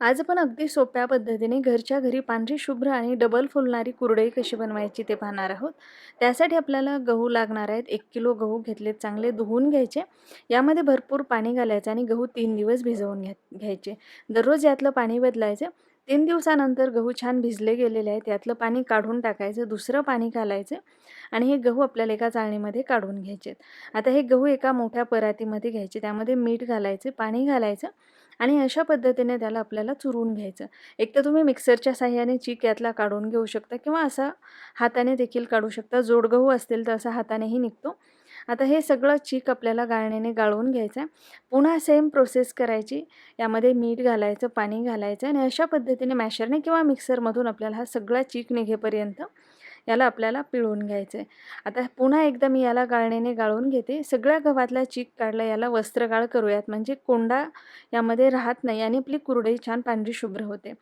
आज आपण अगदी सोप्या पद्धतीने घरच्या घरी पांढरी शुभ्र आणि डबल फुलणारी कुरडई कशी बनवायची ते पाहणार आहोत. त्यासाठी आपल्याला गहू लागणार आहेत. एक किलो गहू घेतले चांगले धुवून घ्यायचे. यामध्ये भरपूर पाणी घालायचं आणि गहू तीन दिवस भिजवून घ्या घ्यायचे. दररोज यातलं पाणी बदलायचं. तीन दिवसानंतर गहू छान भिजले गेलेले आहेत. यातलं पाणी काढून टाकायचं. दुसरं पाणी घालायचं. आणि हे गहू आपल्याला एका चाळणीमध्ये काढून घ्यायचे आता हे गहू एका मोठ्या परातीमध्ये घ्यायचे. त्यामध्ये मीठ घालायचे पाणी घालायचं. आणि अशा पद्धतीने त्याला आपल्याला चुरून घ्यायचं. एक तर तुम्ही मिक्सरच्या साह्याने चीक यातला काढून घेऊ शकता किंवा असा हाताने देखील काढू शकता. जोड गहू असतील तर असा हातानेही निघतो. आता हे सगळं चीक आपल्याला गाळण्याने गाळून घ्यायचं आहे पुन्हा सेम प्रोसेस करायची. यामध्ये मीठ घालायचं पाणी घालायचं आणि अशा पद्धतीने मॅशरने किंवा मिक्सरमधून आपल्याला हा सगळा चीक निघेपर्यंत याला आपल्याला पिळून घ्यायचं आहे आता पुन्हा एकदा मी याला गाळणीने गाळून घेते. सगळ्या गव्हातला चीक काढला याला वस्त्रगाळ करूयात. म्हणजे कोंडा यामध्ये राहत नाही आणि आपली कुरडई छान पांढरी शुभ्र होते.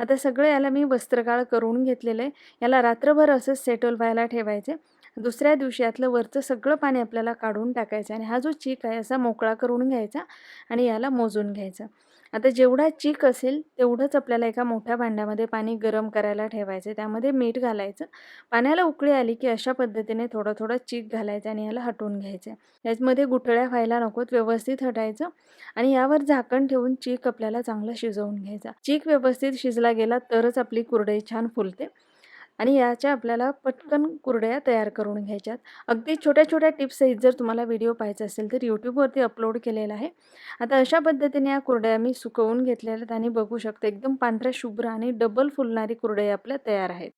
आता सगळं याला मी वस्त्रगाळ करून घेतलेलं आहे. याला रात्रभर असंच सेटल व्हायला ठेवायचे दुसऱ्या दिवशी यातलं वरचं सगळं पाणी आपल्याला काढून टाकायचं आणि हा जो चीक आहे असा मोकळा करून घ्यायचा आणि याला मोजून घ्यायचा. आता जेवढा चीक असेल तेवढंच आपल्याला एका मोठ्या भांड्यामध्ये पाणी गरम करायला ठेवायचं त्यामध्ये मीठ घालायचं. पाण्याला उकळी आली की अशा पद्धतीने थोडं थोडं चीक घालायचं आणि याला हटवून घ्यायचं याच्यामध्ये गुठळ्या व्हायला नकोत व्यवस्थित हटायचं आणि यावर झाकण ठेवून चीक आपल्याला चांगलं शिजवून घ्यायचा. चीक व्यवस्थित शिजला गेला तरच आपली कुरडई छान फुलते. आणि याच्या आपल्याला पटकन कुरड्या तयार करून घ्यायच्यात. अगदी छोट्या छोट्या टिप्ससहित जर तुम्हाला व्हिडिओ पाहायचा असेल तर यूट्यूबवरती अपलोड केलेला आहे. आता अशा पद्धतीने या कुरड्या मी सुकवून घेतलेल्या आहेत आणि बघू शकते एकदम पांढऱ्या शुभ्र आणि डबल फुलणारी कुरडई आपल्या तयार आहेत.